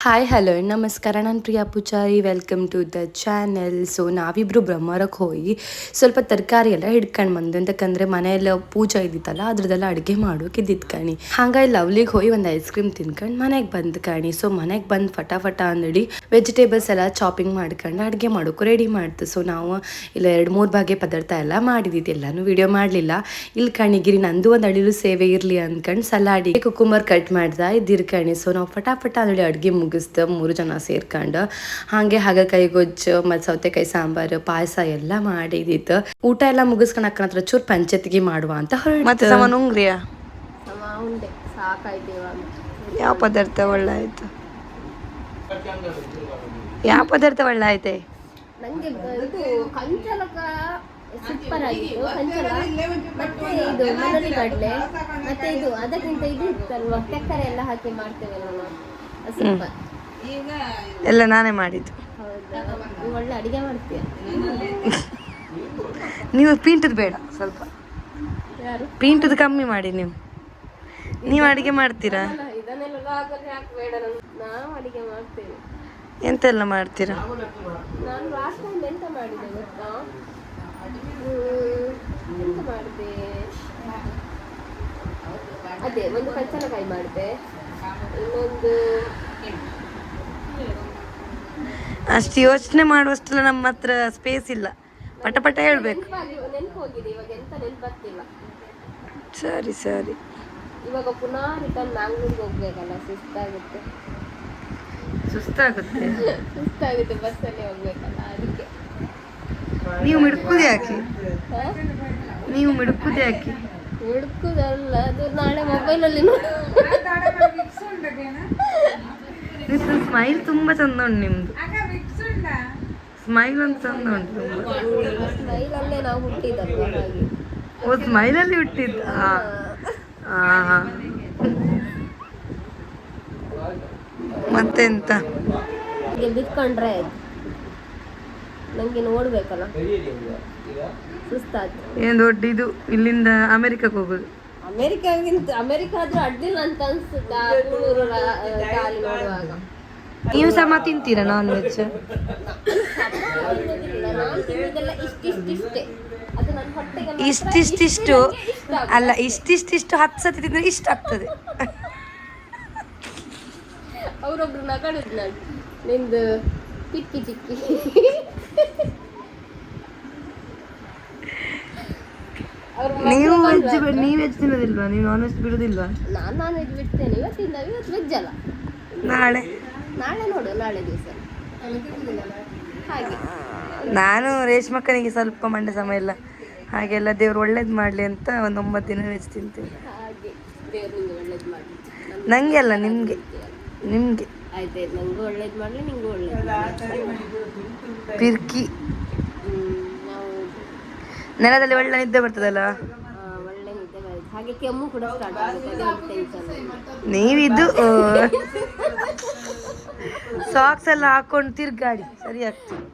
Hi hello ನಮಸ್ಕಾರ, ನಾನು Priya Poojari. Welcome to the channel so ನಾವಿಬ್ರು ಬ್ರಹ್ಮರಕ್ಕೆ ಹೋಗಿ ಸ್ವಲ್ಪ ತರಕಾರಿ ಎಲ್ಲ ಹಿಡ್ಕೊಂಡು ಬಂದು ಅಂತಕಂದ್ರೆ ಮನೆಯೆಲ್ಲ ಪೂಜೆ ಇದ್ದಿತ್ತಲ್ಲ, ಅದ್ರದ್ದೆಲ್ಲ ಅಡುಗೆ ಮಾಡೋಕೆ ಇದ್ದಿದ್ದು ಕಣಿ. ಹಂಗಾಗಿ ಲವ್ಲಿಗೆ ಹೋಗಿ ಒಂದು ಐಸ್ ಕ್ರೀಮ್ ತಿನ್ಕೊಂಡು ಮನೆಗೆ ಬಂದು ಕಣಿ. ಸೊ ಮನೆಗೆ ಬಂದು ಫಟಾಫಟ ಅಂದಡಿ ವೆಜಿಟೇಬಲ್ಸ್ ಎಲ್ಲ ಚಾಪಿಂಗ್ ಮಾಡ್ಕೊಂಡು ಅಡುಗೆ ಮಾಡೋಕೆ ರೆಡಿ ಮಾಡ್ತು. ಸೊ ನಾವು ಇಲ್ಲ ಎರಡು ಮೂರು ಬಗೆ ಪದಾರ್ಥ ಎಲ್ಲ ಮಾಡಿದ್ದೀವಿ ಎಲ್ಲನೂ ವಿಡಿಯೋ ಮಾಡಲಿಲ್ಲ. ಇಲ್ಲಿ ಕಣಿಗಿರಿ ನಂದು ಒಂದು ಅಳಿಲು ಸೇವೆ ಇರಲಿ ಅಂದ್ಕೊಂಡು ಸಲಾಡಿ ಕುಕುಂಬರ್ ಕಟ್ ಮಾಡ್ತಾ ಇದ್ದಿರ್ ಕಣಿ. ಸೊ ನಾವು ಫಟಾಫಟ ಅಂದಡಿ ಅಡುಗೆ ಮುಗಿಸ್ದ ಮೂರು ಜನ ಸೇರ್ಕೊಂಡು. ಹಾಗೆ ಹಾಗಲಕಾಯಿ ಗೊಜ್ಜು ಮತ್ತು ಸೌತೆಕಾಯಿ ಸಾಂಬಾರು ಪಾಯಸ ಎಲ್ಲ ಮಾಡಿದಿತ್ತು ಊಟ ಎಲ್ಲ ಮುಗಿಸ್ಕೊಂಡು ಅಕ್ಕನ ಹತ್ರ ಚೂರು ಪಂಚಾಯತ್ಗೆ ಮಾಡುವ ಅಂತ ಹೊರಟು ಯಾವ ಪದಾರ್ಥ ಒಳ್ಳೆ ಆಯ್ತು ಯಾವ ಪದಾರ್ಥ ಒಳ್ಳೆ ಆಯ್ತೆ ನಂಗೆ ಕಂಚಲಕ ಸೂಪರ್ ಆಗಿತ್ತು. ಕಂಚಲ ಮತ್ತೆ ಇದು ಮನಲಿ ಕಡಲೆ ಮತ್ತೆ ಇದು ಅದಕ್ಕಿಂತ ಇದು ಇತ್ತಲ್ವಾ? ಚಕ್ಕರೆ ಎಲ್ಲ ಹಾಕಿ ಮಾಡ್ತೇವೆ ನಾವು. ಎಲ್ಲ ನಾನೇ ಮಾಡಿದ್ದು. ನೀವು ಒಳ್ಳೆ ಅಡಿಗೆ ಮಾಡ್ತೀಯ? ನೀವು ಪೀಂಟದ್ ಬೇಡ ಸ್ವಲ್ಪ. ಯಾರು? ಪೀಂಟದ್ ಕಮ್ಮಿ ಮಾಡಿ ನೀವು. ನೀವು ಅಡಿಗೆ ಮಾಡ್ತೀರಾ? ಎಂತೆಲ್ಲ ಮಾಡ್ತೀರಾ? ಅದೇ ಒಂದು ಕಚ್ಚಲಕಾಯಿ ಮಾಡಿದೆ. ಅಷ್ಟು ಯೋಚನೆ ಮಾಡುವಷ್ಟೆಲ್ಲ ನಮ್ಮ ಹತ್ರ ಸ್ಪೇಸ್ ಇಲ್ಲ. ಪಟ ಪಟ ಹೇಳ್ಬೇಕು. ನೆನಪಾಗಿ ನೆನಪು ಹೋಗಿದೆ ಇವಾಗ ಎಂತ ನೆನಪು ಬರ್ತಿಲ್ಲ ಸರಿ ಸರಿ. ಇವಾಗ ಪುನಃ ರಿಟರ್ನ್ ಮ್ಯಾಂಗ್ಳೂರ್ಗೆ ಹೋಗ್ಬೇಕಲ್ಲ ಸುಸ್ತಾಗುತ್ತೆ. ಸುಸ್ತಾಗುತ್ತೆ. ಸುಸ್ತಾಗುತ್ತೆ ಬಸ್ಸಲ್ಲಿ ಹೋಗ್ಬೇಕಲ್ಲ ಅದಕ್ಕೆ. ನೀವು ಮಿಡ್ಕುದು ಯಾಕೆ? ನೀವು ಮಿಡ್ಕುದು ಯಾಕೆ? ಹುಡುಕುದಲ್ಲ ಅದು ನಾಳೆ ಮೊಬೈಲಲ್ಲಿ ನಿಮ್ದು ಸ್ಮೈಲ್ ತುಂಬಾ ಚಂದ ಉಂಟು ನಿಮ್ದು. ಸ್ಮೈಲ್ ಒಂದು ಚಂದ ಉಂಟು ಓ ಸ್ಮೈಲ್ ಅಲ್ಲಿ ಹುಟ್ಟಿದ್ದ? ಮತ್ತೆಂತ? ಹೀಗೆ ಬಿತ್ಕೊಂಡ್ರೆ ಆಯ್ತು ನಂಗೆ ನೋಡ್ಬೇಕಲ್ಲ. ಸುಸ್ತಾಗ್ತದೆ ಏನು ದೊಡ್ಡ ಇದು ಇಲ್ಲಿಂದ ಅಮೆರಿಕಕ್ಕೆ ಹೋಗುದು. ಅಮೆರಿಕಾಗಿಂತ ಅಮೆರಿಕ ಆದ್ರೂ ಅಡ್ಡಿಲ್ಲ ಅಂತ ಅನ್ಸುತ್ತಾ ಖಾಲಿ ನೀವು ಸಹ ತಿಂತೀರಾ ನಾನ್ ವೆಜ್ ಇಷ್ಟಿಷ್ಟಿಷ್ಟು ಇಷ್ಟು ಇಷ್ಟ. ಆಗುತ್ತೆ. ಅಲ್ಲ ಇಷ್ಟಿಷ್ಟಿಷ್ಟು ಹತ್ತು ಸತಿ ತಿಂದ್ರೆ ಇಷ್ಟ ಆಗ್ತದೆ. ಅವರೊಬ್ರು ನಗಡಿದ್ ನಾನು. ನಿಂದು ಚಿಕ್ಕಿ ಚಿಕ್ಕಿ. ಅವ್ರ ನೀವು ವೆಜ್ ನೀವು ವೆಜ್ ತಿನ್ನೋದಿಲ್ವಾ? ನೀವು ನಾನ್ ವೆಜ್ ಬಿಡೋದಿಲ್ವಾ? ನಾನು ನಾನ್ ವೆಜ್ ಬಿಡ್ತೇನೆ ಇವತ್ತಿಂದ ಇವತ್ತು ವೆಜ್ ಅಲ್ಲ. ನಾಳೆ. ನಾಳೆ ನೋಡು ನಾಳೆ ದಿವಸ. ಹಾಗೆ. ನಾನು ರೇಷ್ಮಕ್ಕನಿಗೆ ಸ್ವಲ್ಪ ಮಂಡೆ ಸಮಯ ಇಲ್ಲ. ಹಾಗೆಲ್ಲ ದೇವ್ರು ಒಳ್ಳೇದು ಮಾಡಲಿ ಅಂತ ಒಂದು ಒಂಬತ್ತು ದಿನ ವೆಜ್ ತಿಂತೀನಿ. ಹಾಗೆ. ದೇವ್ರು ನಿಂಗೆ ಒಳ್ಳೇದು ಮಾಡಲಿ. ನನಗೆ ಅಲ್ಲ ನಿಮಗೆ. ನಿಮಗೆ. ಆಯ್ತಾಯ್ತು ನಂಗೂ ಒಳ್ಳೇದು ಮಾಡಲಿ ನಿಂಗೂ ಒಳ್ಳೇದು ಮಾಡ್ಲಿ. ಪಿರ್ಕಿ. ನೆಲದಲ್ಲಿ ಒಳ್ಳೆ ನಿದ್ದೆ ಬರ್ತದಲ್ಲ ಆ, ಒಳ್ಳೆ ನಿದ್ದೆ ಬರುತ್ತೆ ಹಾಗೆ ಕೆಮ್ಮು ಕೂಡ ಸ್ಟಾರ್ಟ್ ಆಗುತ್ತೆ ಅದೇ ನೀವಿದು ಸಾಕ್ಸ್ ಎಲ್ಲ ಹಾಕೊಂಡು ತಿರ್ಗಾಡಿ ಸರಿ ಆಗ್ತದೆ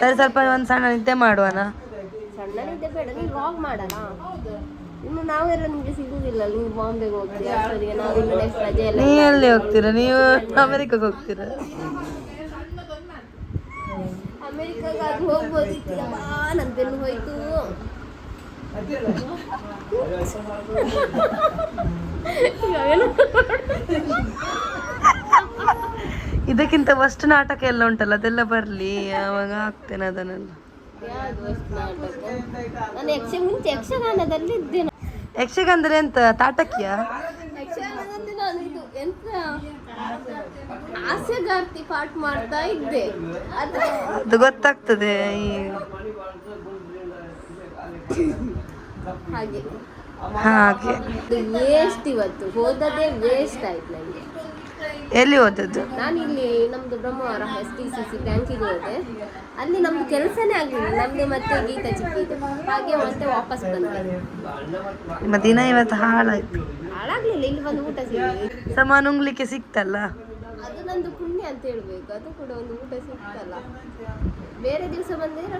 ಸರಿ ಸ್ವಲ್ಪ ಒಂದು ಸಣ್ಣ ನಿದ್ದೆ ಮಾಡುವನ? ಸಣ್ಣ ನಿದ್ದೆ ಬೇಡ ನೀನು ವಾಕ್ ಮಾಡಲ್ಲ ಇನ್ನು ನಾವೆಲ್ಲ ನಿಮಗೆ ಸಿಗುದಿಲ್ಲ ನೀವು ಬಾಂಬೆಗೆ ಹೋಗ್ತೀರಾ ನೀವು ನಾವು ಇನ್ನು ನೆಕ್ಸ್ಟ್ ರಜೆ ಎಲ್ಲ ನೀ ಎಲ್ಲಿ ಹೋಗ್ತೀರಾ? ನೀವು ಅಮೆರಿಕಕ್ಕೆ ಹೋಗ್ತೀರಾ? ಅಮೆರಿಕಾಗ ಅದು ಹೋಗ್ಬೋದಿತ್ತು ಯವ್ವಾ, ನನ್ನ ಬೆನ್ನು ಹೋಯ್ತು. ಇದಕ್ಕಿಂತ ಫಸ್ಟ್ ನಾಟಕ ಎಲ್ಲ ಉಂಟಲ್ಲ ಅದೆಲ್ಲ ಬರಲಿ ಆವಾಗ ಹಾಕ್ತೇನೆ ಅದನ್ನೆಲ್ಲ. ನಾನು ಯಕ್ಷ ಮುಂಚೆ ಯಕ್ಷಗಾನದಲ್ಲಿ ಇದ್ದೇನೆ ಯಕ್ಷಗಾನ ಎಂತ ತಾಟಕ್ಯ? ಯಕ್ಷಗಾನದಲ್ಲಿ ನಾನು ಇದು ಎಂತ? ಹಾಸ್ಯಗಾರ್ತಿ ಪಾಠ ಮಾಡ್ತಾ ಇದ್ದೆ. ಅದು ಗೊತ್ತಾಗ್ತದೆ ಈ ಹಾಗೆ. ಹಾಗೆ. ವೇಸ್ಟ್ ಇವತ್ತು. ಹೋದದೇ ವೇಸ್ಟ್ ಆಯ್ತು ನನಗೆ ಎಲ್ಲಿ ಹೋದದ್ದು? ನಾನು ಇಲ್ಲಿ ನಮ್ದು Brahmavar S T C C ಬ್ಯಾಂಕಿಗೆ ಹೋದೆ. ಅಲ್ಲಿ ನಮ್ದು ಕೆಲಸನೇ ಆಗಲಿಲ್ಲ. ನಮ್ದು ಮತ್ತೆ ಗೀತ ಚಿಕ್ಕ ಹಾಗೆ ಮತ್ತೆ ವಾಪಸ್ ಬಂದೆ. ನಿಮ್ಮ ದಿನ ಇವತ್ತು ಹಾಳಾಯ್ತು. ಹಾಳಾಗ್ಲಿಲ್ಲ. ಇಲ್ಲಿ ಬಂದು ಊಟ ಸಿಗಲಿಲ್ಲ. ಸಮಾನ ಉಂಗ್ಲಿಕ್ಕೆ ಸಿಕ್ತಲ್ಲ? ಅದು ನಂದು ಪುಣ್ಯ ಅಂತ ಹೇಳ್ಬೇಕು. ಅದು ಕೂಡ ಒಂದು ಊಟ ಸಿಗ್ತಲ್ಲ ಬೇರೆ ದಿವಸ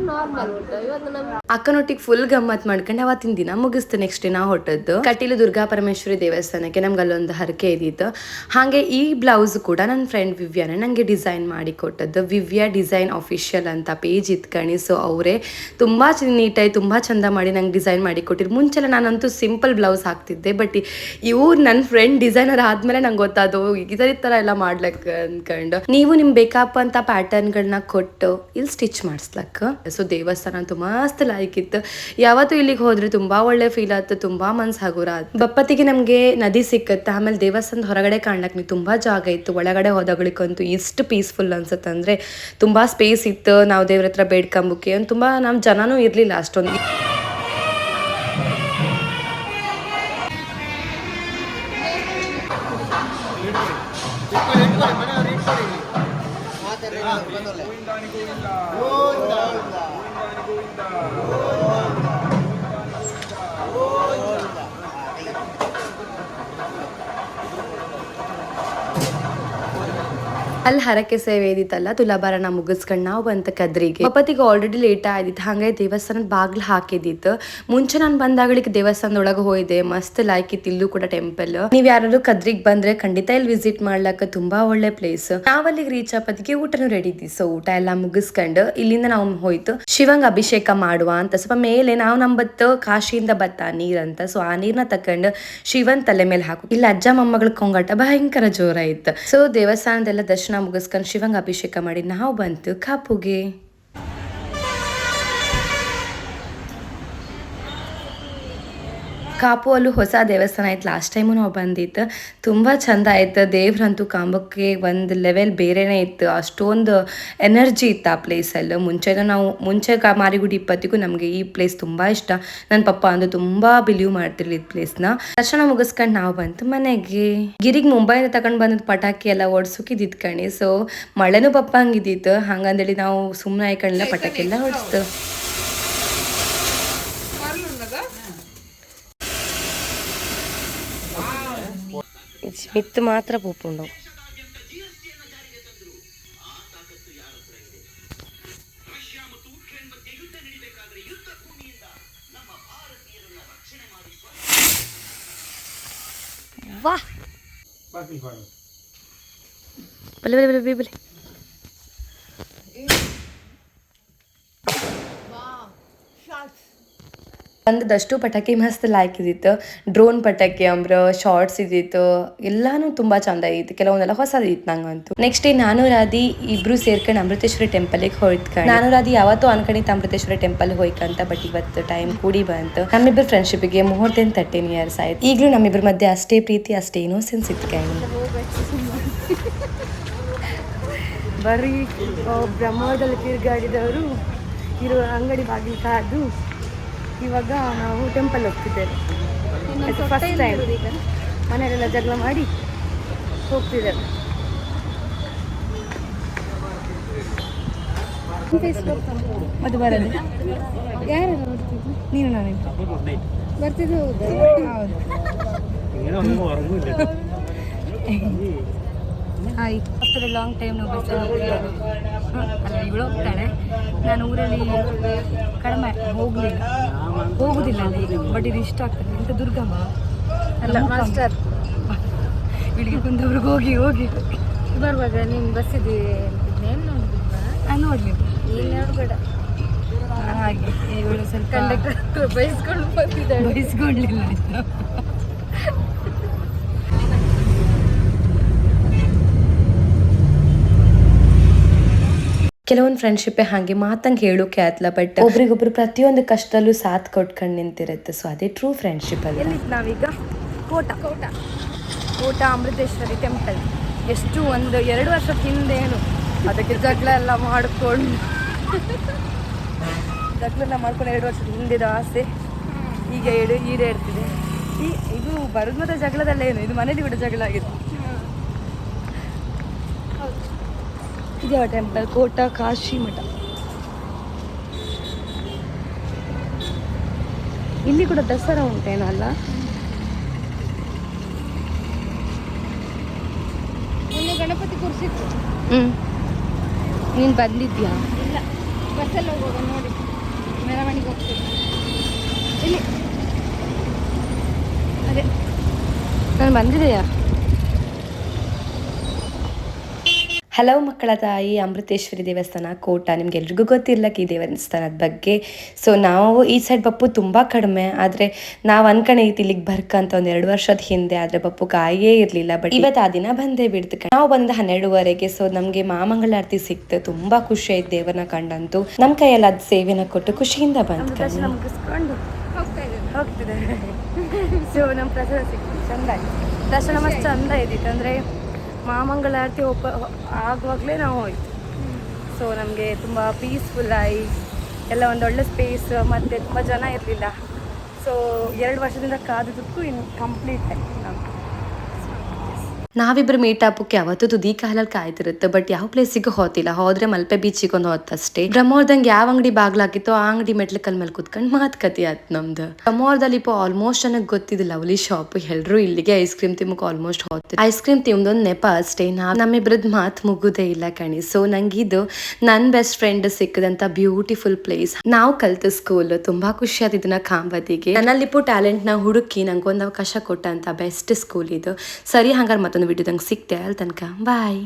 ನಾರ್ಮಲ್ ಊಟ. ಇವತ್ತು ಅಕ್ಕನೊಟ್ಟಿಗೆ ಫುಲ್ ಗಮ್ಮತ್ ಮಾಡ್ಕೊಂಡು ಅವತ್ತಿನ ದಿನ ಮುಗಿಸ್ತು ನೆಕ್ಸ್ಟ್ ದಿನ ಹೊಟ್ಟದ್ದು ಕಟೀಲು ದುರ್ಗಾ ಪರಮೇಶ್ವರಿ ದೇವಸ್ಥಾನಕ್ಕೆ ನಮ್ಗೆ ಅಲ್ಲೊಂದು ಹರಕೆ ಇದ್ದಿತ್ತು ಹಾಗೆ ಈ ಬ್ಲೌಸ್ ಕೂಡ ನನ್ನ ಫ್ರೆಂಡ್ ವಿವ್ಯಾನ ನನಗೆ ಡಿಸೈನ್ ಮಾಡಿ ಕೊಟ್ಟದ್ದು. ವಿವ್ಯಾ ಡಿಸೈನ್ ಅಫಿಷಿಯಲ್ ಅಂತ ಪೇಜ್ ಇತ್ಕಣಿ. ಸೊ ಅವರೇ ತುಂಬ ನೀಟಾಗಿ ತುಂಬ ಚಂದ ಮಾಡಿ ನಂಗೆ ಡಿಸೈನ್ ಮಾಡಿ ಕೊಟ್ಟಿರು ಮುಂಚೆಲ್ಲ ನಾನಂತೂ ಸಿಂಪಲ್ ಬ್ಲೌಸ್ ಹಾಕ್ತಿದ್ದೆ. ಬಟ್ ಇವು ನನ್ನ ಫ್ರೆಂಡ್ ಡಿಸೈನರ್ ಆದ್ಮೇಲೆ ನಂಗೆ ಗೊತ್ತಾದು ಈ ಥರ ಎಲ್ಲ ಮಾಡ್ಲಕ್ಕ ಅನ್ಕೊಂಡು. ನೀವು ನಿಮ್ಗೆ ಬೇಕಪ್ಪ ಅಂತ ಪ್ಯಾಟರ್ನ್ಗಳನ್ನ ಕೊಟ್ಟು, ಇಲ್ಲಿ ಸ್ಟಿಚ್ ಮಾಡಿಸ್ಲಕ್ಕ. ಸೊ ದೇವಸ್ಥಾನ ಅಂತೂ ಮಸ್ತ್ ಲೈಕ್ ಇತ್ತು. ಯಾವತ್ತೂ ಇಲ್ಲಿಗೆ ಹೋದ್ರೆ ತುಂಬಾ ಒಳ್ಳೆ ಫೀಲ್ ಆಯ್ತು ತುಂಬಾ ಮನ್ಸ್ ಹಗುರ ಆಯ್ತು ಬಪ್ಪತ್ತಿಗೆ ನಮಗೆ ನದಿ ಸಿಕ್ಕತ್ತೆ, ಆಮೇಲೆ ದೇವಸ್ಥಾನದ ಹೊರಗಡೆ ಕಾಣ್ಲಕ್ ನೀವು ತುಂಬಾ ಜಾಗ ಇತ್ತು. ಒಳಗಡೆ ಹೋದಗಳಿಗಂತೂ ಎಷ್ಟು ಪೀಸ್ಫುಲ್ ಅನ್ಸುತ್ತೆ ಅಂದ್ರೆ ತುಂಬಾ ಸ್ಪೇಸ್ ಇತ್ತು. ನಾವು ದೇವ್ರ ಹತ್ರ ಬೇಡ್ಕೊಂಬಕ್ಕೆ ತುಂಬಾ ನಮ್ಮ ಜನನೂ ಇರ್ಲಿಲ್ಲ ಅಷ್ಟೊಂದು. గోవిందాని గోవిందా గోవిందాని గోవిందా ಅಲ್ಲಿ ಹರಕೆ ಸೇವೆ ಇದಿತ್ತಲ್ಲ ತುಲಾಭಾರಣ ಮುಗಿಸ್ಕೊಂಡು ನಾವು ಬಂತ ಕದ್ರಿಗೆ. ಬಪ್ಪತ್ತಿಗೆ ಆಲ್ರೆಡಿ ಲೇಟ್ ಆಯ್ತಿತ್ತು ಹಂಗೆ ದೇವಸ್ಥಾನದ ಬಾಗ್ಲು ಹಾಕಿದ್ದಿತ್ತು. ಮುಂಚೆ ನಾನು ಬಂದಾಗಳಿಗೆ ದೇವಸ್ಥಾನದೊಳಗೆ ಹೋಯ್ದೆ, ಮಸ್ತ್ ಲೈಕ್ ಇತ್ತು, ಇಲ್ಲೂ ಕೂಡ ಟೆಂಪಲ್ ನೀವ್ ಯಾರು ಕದ್ರಿಗೆ ಬಂದ್ರೆ ಖಂಡಿತ ಇಲ್ಲಿ ವಿಸಿಟ್ ಮಾಡ್ಲಕ್ಕ ತುಂಬಾ ಒಳ್ಳೆ ಪ್ಲೇಸ್ ನಾವಲ್ಲಿಗೆ ರೀಚ್ ಆಪತ್ತಿಗೆ ಊಟನು ರೆಡಿ ಇದ್ದಿ ಸೊ ಊಟ ಎಲ್ಲ ಮುಗಿಸ್ಕೊಂಡು ಇಲ್ಲಿಂದ ನಾವು ಹೋಯ್ತು. ಶಿವಂಗ್ ಅಭಿಷೇಕ ಮಾಡುವ ಅಂತ, ಸ್ವಲ್ಪ ಮೇಲೆ ನಾವು ನಂಬತ್ತು ಕಾಶಿಯಿಂದ ಬತ್ತ ನೀರಂತ ಸೊ ಆ ನೀರ್ನ ತಕೊಂಡು ಶಿವನ್ ತಲೆ ಮೇಲೆ ಹಾಕು. ಇಲ್ಲಿ ಅಜ್ಜ, ಮೊಮ್ಮಗಳ ಕೊಂಗಾಟ ಭಯಂಕರ ಜೋರ ಇತ್ತು ಸೊ ದೇವಸ್ಥಾನದೆಲ್ಲ ದರ್ಶನ ಮುಗಿಸ್ಕೊಂಡು ಶಿವಂಗ ಅಭಿಷೇಕ ಮಾಡಿ ನಾವು ಬಂತು ಕಾಪುಗೆ ಕಾಪು ಅಲ್ಲೂ ಹೊಸ ದೇವಸ್ಥಾನ ಆಯ್ತು ಲಾಸ್ಟ್ ಟೈಮು ನಾವು ಬಂದಿತ್ತು ತುಂಬ ಚಂದ ಆಯ್ತು ದೇವ್ರಂತೂ ಕಾಂಬಕ್ಕೆ ಒಂದು ಲೆವೆಲ್ ಬೇರೆನೇ ಇತ್ತು. ಅಷ್ಟೊಂದು ಎನರ್ಜಿ ಇತ್ತು ಆ ಪ್ಲೇಸಲ್ಲಿ ಮುಂಚೆನೂ ನಾವು ಮುಂಚೆ ಕಾ ಮಾರಿಗುಡಿ ಇಪ್ಪತ್ತಿಗೂ ನಮಗೆ ಈ ಪ್ಲೇಸ್ ತುಂಬ ಇಷ್ಟ. ನನ್ನ ಪಪ್ಪ ಅಂದು ತುಂಬ ಬಿಲೀವ್ ಮಾಡ್ತಿರ್ಲಿ ಈ ಪ್ಲೇಸ್ನ ದರ್ಶನ ಮುಗಿಸ್ಕೊಂಡು ನಾವು ಬಂತು ಮನೆಗೆ. ಗಿರಿಗೆ ಮುಂಬೈನ ತಗೊಂಡು ಬಂದದ್ದು ಪಟಾಕಿ ಎಲ್ಲ ಓಡಿಸೋಕಿದ್ದಿತ್ತು ಕಣಿ. ಸೊ ಮಳೆನೂ ಪಪ್ಪ ಹಂಗಿದ್ದಿತ್ತು. ಹಂಗಂದೇಳಿ ನಾವು ಸುಮ್ಮನೆ ಆಯ್ಕೊಂಡಿಲ್ಲ ಪಟಾಕಿ ಎಲ್ಲ ಹೊಡ್ಸ್ತು. ಸ್ಮಿತ್ ಮಾತ್ರ ಪೂಪುಂಡು വാ. ಬಲೆ ಬಲೆ ಬಲೆ ಬಲೆ ಒಂದಷ್ಟು ಪಟಾಕಿ ಮಸ್ತ್ ಲೈಕ್ ಇದ್ದಿತ್ತು. ಡ್ರೋನ್ ಪಟಾಕಿ ಅಂಬ್ರ ಶಾರ್ಟ್ಸ್ ಇದ್ದಿತ್ತು. ಎಲ್ಲಾನು ತುಂಬಾ ಚಂದ ಇತ್ತು. ಕೆಲವೊಂದೆಲ್ಲ ಹೊಸದಿತ್ತು ನಂಗಂತೂ. ನೆಕ್ಸ್ಟ್ ನಾನು, ರಾಧಿ ಇಬ್ರು ಸೇರ್ಕೊಂಡು ಅಮೃತೇಶ್ವರಿ ಟೆಂಪಲ್ಗೆ ಹೋಯ್ತು ನಾನು, ರಾಧಿ ಯಾವತ್ತೂ ಅನ್ಕೊಂಡಿತ್ತು ಅಮೃತೇಶ್ವರಿ ಟೆಂಪಲ್ ಹೋಯ್ಕಂತ ಬಟ್ ಇವತ್ತು ಟೈಮ್ ಕೂಡಿ ಬಂತು. ನಮ್ಮಿಬ್ಬರು ಫ್ರೆಂಡ್ಶಿಪ್ಗೆ ಮುಹೂರ್ತ ತರ್ಟೀನ್ ಇಯರ್ಸ್ ಆಯ್ತು. ಈಗಲೂ ನಮ್ಮಿಬ್ರ ಮಧ್ಯೆ ಅಷ್ಟೇ ಪ್ರೀತಿ, ಅಷ್ಟೇ ಇನ್ನೋಸೆನ್ಸ್ ಇತ್ತು ಕೈ ಬರೀ ಬ್ರಹ್ಮದಲ್ಲಿ ತಿರುಗಾಡಿದವರು ಇರುವ ಅಂಗಡಿ ಬಾಗಿಲು ಕಾದು ಇವಾಗ ನಾವು ಟೆಂಪಲ್ ಹೋಗ್ತಿದ್ದೇವೆ ಫಸ್ಟ್ ಟೈಮ್ ಮನೆಯಲ್ಲೆಲ್ಲ ಜಗಳ ಮಾಡಿ ಹೋಗ್ತಿದ್ದೇವೆ ಅದು ಬರದೆ ಯಾರು ನೋಡ್ತಿದ್ದು ನೀನು ನಾನು ಬರ್ತಿದ್ದು ಹೌದು ಹಾಯ್. ಆಫ್ಟರ್ ಲಾಂಗ್ ಟೈಮ್ ನಾವು ಬಸ್ ಅಲ್ಲ ಇವಳು ಹೋಗ್ತಾಳೆ ನಾನು ಊರಲ್ಲಿ ಕಡಿಮೆ ಹೋಗಲಿಲ್ಲ. ಹೋಗುದಿಲ್ಲ ಅಲ್ಲಿ ಬಟ್ ಇದು ಇಷ್ಟ ಆಗ್ತದೆ. ಇಂಥ ದುರ್ಗಮ್ಮ ಅಲ್ಲ ಮಾಸ್ಟರ್. ಇವಳಿಗೆ ಕುಂದವ್ರಿಗೆ ಹೋಗಿ ಹೋಗಿ. ಬರುವಾಗ ನೀನು ಬಸ್ ಇದೆ ನಾನು ನೋಡಲಿಲ್ಲ ಇಲ್ಲಿ ನೋಡಬೇಡ. ಹಾಗೆ ಇವಳು ಸ್ವಲ್ಪ ಕಂಡಕ್ಟರ್ ಬಯಸ್ಕೊಂಡು ಬರ್ತಿದ್ದಾಳೆ ಬಯಸ್ಕೊಳ್ಳಿಲ್ಲ ಆಯ್ತಾ ಕೆಲವೊಂದು ಫ್ರೆಂಡ್ಶಿಪ್ಪೇ ಹಾಗೆ ಮಾತಂಗೆ ಹೇಳೋಕೆ ಆತ್ಲ ಬಟ್ ಒಬ್ರಿಗೊಬ್ರು ಪ್ರತಿಯೊಂದು ಕಷ್ಟದಲ್ಲೂ ಸಾಥ್ ಕೊಟ್ಕೊಂಡು ನಿಂತಿರುತ್ತೆ. ಸೊ ಅದೇ ಟ್ರೂ ಫ್ರೆಂಡ್ಶಿಪ್ ಅಲ್ಲಿ ಎಲ್ಲಿ ನಾವೀಗ? ಕೋಟ. ಕೋಟ. ಕೋಟ ಅಮೃತೇಶ್ವರಿ ಟೆಂಪಲ್ ಎಷ್ಟು ಒಂದು ಎರಡು ವರ್ಷ ಹಿಂದೆ ಏನು ಅದಕ್ಕೆ ಜಗಳ ಎಲ್ಲ ಮಾಡಿಕೊಂಡು. ಜಗಳ ಮಾಡ್ಕೊಂಡು ಎರಡು ವರ್ಷದ ಹಿಂದಿದ ಆಸೆ ಈಗ ಈಡೇ ಇರ್ತಿದೆ ಈ ಇದು ಬರೋದು ಮತ್ತೆ ಜಗಳದಲ್ಲ ಏನು ಇದು ಮನೇಲಿ ಕೂಡ ಜಗಳ ಆಗಿತ್ತು. ಇದ್ಯಾವ ಟೆಂಪಲ್ ಕೋಟ ಕಾಶಿ ಮಠ. ಇಲ್ಲಿ ಕೂಡ ದಸರಾ ಉಂಟೇನಲ್ಲ ಗಣಪತಿ ಕೂರಿಸಿತ್ತು. ಹ್ಮ್. ನೀನು ಬಂದಿದ್ಯಾ? ಇಲ್ಲ ಬಸ್ಸಲ್ಲಿ ಹೋಗುವಾಗ ನೋಡಿ. ಮೆರವಣಿಗೆ ಹೋಗ್ತೀನಿ ಇಲ್ಲಿ. ಅದೇ. ನಾನು ಬಂದಿದೆಯಾ? ಹಲೋ ಮಕ್ಕಳ ತಾಯಿ ಅಮೃತೇಶ್ವರಿ ದೇವಸ್ಥಾನ ಕೋಟ ನಿಮ್ಗೆಲ್ರಿಗೂ ಗೊತ್ತಿರಲ್ಲ ಈ ದೇವಸ್ಥಾನದ ಬಗ್ಗೆ. ಸೊ ನಾವು ಈ ಸೈಡ್ ಪಪ್ಪು ತುಂಬ ಕಡಿಮೆ ಆದರೆ ನಾವು ಅನ್ಕೊಂಡಿತ್ತು ಇಲ್ಲಿಗೆ ಬರ್ಕಂತ ಒಂದು ಎರಡು ವರ್ಷದ ಹಿಂದೆ ಆದರೆ ಬಪ್ಪು ಕಾಯೇ ಇರಲಿಲ್ಲ. ಬಟ್ ಇವತ್ತು ಆ ದಿನ ಬಂದೇ ಬಿಡ್ತು ನಾವು ಬಂದ ಹನ್ನೆರಡುವರೆಗೆ ಸೊ ನಮಗೆ ಮಾಮಂಗಳಾರತಿ ಸಿಕ್ತು. ತುಂಬ ಖುಷಿ ಆಯ್ತು ದೇವರನ್ನ ಕಂಡಂತೂ. ನಮ್ಮ ಕೈಯಲ್ಲಿ ಅದು ಸೇವೆನ ಕೊಟ್ಟು ಖುಷಿಯಿಂದ ಬಂತು ಹೋಗ್ತಿದೆ ಸೊ ನಮ್ಮ ಪ್ರಸಾದ ಸಿಕ್ತು. ಚಂದ ದರ್ಶನ ಚಂದ ಇದ್ದಿತ್ತು. ಅಂದರೆ ಮಾಮಂಗಳಾರತಿ ಒಪ್ಪ ಆಗುವಾಗಲೇ ನಾವು ಹೋಯ್ತು. ಸೊ ನಮಗೆ ತುಂಬ ಪೀಸ್ಫುಲ್ ಆಗಿ ಎಲ್ಲ ಒಂದು ಒಳ್ಳೆ ಸ್ಪೇಸ್ ಮತ್ತು ತುಂಬ ಜನ ಇರಲಿಲ್ಲ. ಸೊ ಎರಡು ವರ್ಷದಿಂದ ಕಾದಿದ್ದಕ್ಕೂ ಇನ್ನು ಕಂಪ್ಲೀಟ್ ಆಯಿತು ನಾವು ನಾವಿಬ್ರು ಮೀಟ್ ಆಪಕ್ಕೆ ಯಾವತ್ತೂ ತುದಿ ಕಾಲಲ್ಲಿ ಕಾಯ್ತಿರುತ್ತೆ ಬಟ್ ಯಾವ ಪ್ಲೇಸಿಗೂ ಹೋತಿಲ್ಲ. ಹೋದ್ರೆ ಮಲ್ಪೆ ಬೀಚಿಗೆ ಒಂದು ಹೊತ್ತಷ್ಟೇ ಬ್ರಹ್ಮೋರ್ದಂಗೆ ಯಾವ ಅಂಗಡಿ ಬಾಗ್ಲಾಕಿತ್ತೋ ಆ ಅಂಗಡಿ ಮೆಟ್ಲ ಕಲ್ ಮೇಲೆ ಕುತ್ಕೊಂಡು ಮಾತುಕತೆ ಆಯ್ತು ನಮ್ದು. ಬ್ರಹ್ಮೋರ್ದಲ್ಲಿ ಇಪ್ಪ ಆಲ್ಮೋಸ್ಟ್ ನನಗೆ ಗೊತ್ತಿದ್ದು ಲವ್ಲಿ ಶಾಪ್ ಎಲ್ಲರೂ ಇಲ್ಲಿಗೆ ಐಸ್ ಕ್ರೀಮ್ ತಿಮ್ಮಕ್ ಆಲ್ಮೋಸ್ಟ್ ಹೋತಿ ಐಸ್ ಕ್ರೀಮ್ ತಿಮ್ದೊಂದು ನೆಪ ಅಷ್ಟೇ. ನಾ ನಮ್ಮಿಬ್ರದ್ ಮಾತು ಮುಗುದೇ ಇಲ್ಲ ಕಣಿ. ಸೊ ನಂಗಿದು ನನ್ನ ಬೆಸ್ಟ್ ಫ್ರೆಂಡ್ ಸಿಕ್ಕದಂತ ಬ್ಯೂಟಿಫುಲ್ ಪ್ಲೇಸ್ ನಾವು ಕಲ್ತ ಸ್ಕೂಲ್ ತುಂಬಾ ಖುಷಿ ಆದ ಇದನ್ನ ಕಾಂಬದಿಗೆ. ನನ್ನಲ್ಲಿಪ್ಪು ಟ್ಯಾಲೆಂಟ್ನ ಹುಡುಕಿ ನಂಗೊಂದು ಅವಕಾಶ ಕೊಟ್ಟಂತ ಬೆಸ್ಟ್ ಸ್ಕೂಲ್ ಇದು. ಸರಿ ಹಂಗಾರೆ ಮತ್ತೊಂದು ವಿಡಿಯೋದಂಗೆ ಸಿಕ್ತೆ ಅಲ್ಲಿ ತನಕ. ಬಾಯ್